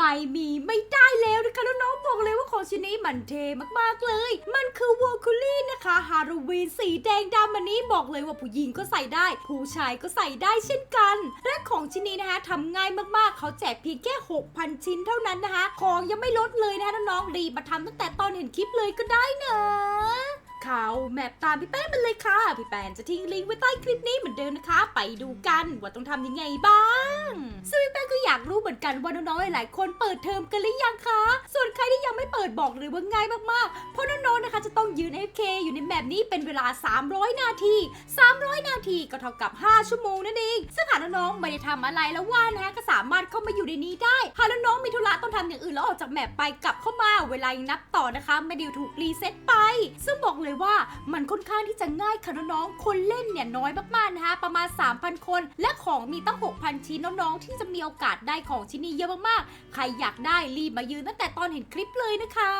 ไม่มีไม่ได้แล้วนะคะน้องๆบอกเลยว่าของชิ้นนี้มันเทมากๆเลย มันคือวอลคูลี่นะคะฮาโลวีนสีแดงดำอันนี้บอกเลยว่าผู้หญิงก็ใส่ได้ ผู้ชายก็ใส่ได้เช่นกัน และของชิ้นนี้นะคะทำง่ายมากๆ เขาแจกเพียงแค่ 6,000 ชิ้นเท่านั้นนะคะ ของยังไม่ลดเลยนะคะน้องๆรีบมาทำตั้งแต่ตอนเห็นคลิปเลยก็ได้นะ แมปตามพี่แป้นมันเลยค่ะ พี่แป้นจะทิ้งลิงก์ไว้ใต้คลิปนี้เหมือนเดิมนะคะ ไปดูกันว่าต้องทำยังไงบ้างซึ่งพี่แป้นก็อยากรู้เหมือนกันว่าน้องๆหลายๆคนเปิดเทอมกันหรือยังคะ ส่วนใครที่ยังไม่เปิดบอกเลยว่าง่ายมากๆ เพราะน้องๆนะคะจะต้องยืน AFK อยู่ในแมปนี้เป็นเวลา 300 นาที 300 นาทีก็เท่ากับ 5 ชั่วโมงนั่นเองซึ่งหากน้องๆไม่ได้ทำอะไรแล้วว่านะคะก็สามารถเข้ามาอยู่ในนี้ได้หากน้องๆมีธุระต้องทำอย่างอื่นแล้วออกจากแมปไปกลับเข้ามาเวลายังนับต่อนะคะไม่ได้ถูกรีเซ็ตไป ซึ่งบอกเลยว่ามันค่อนข้างที่จะง่ายค่ะน้องๆ คนเล่นเนี่ยน้อยมากๆนะคะ ประมาณ 3,000 คน และของมีตั้ง 6,000 ชิ้นน้องๆ ที่จะมีโอกาสได้ของชิ้นนี้เยอะมากๆ ใครอยากได้รีบมายืนตั้งแต่ตอนเห็นคลิปเลยนะคะ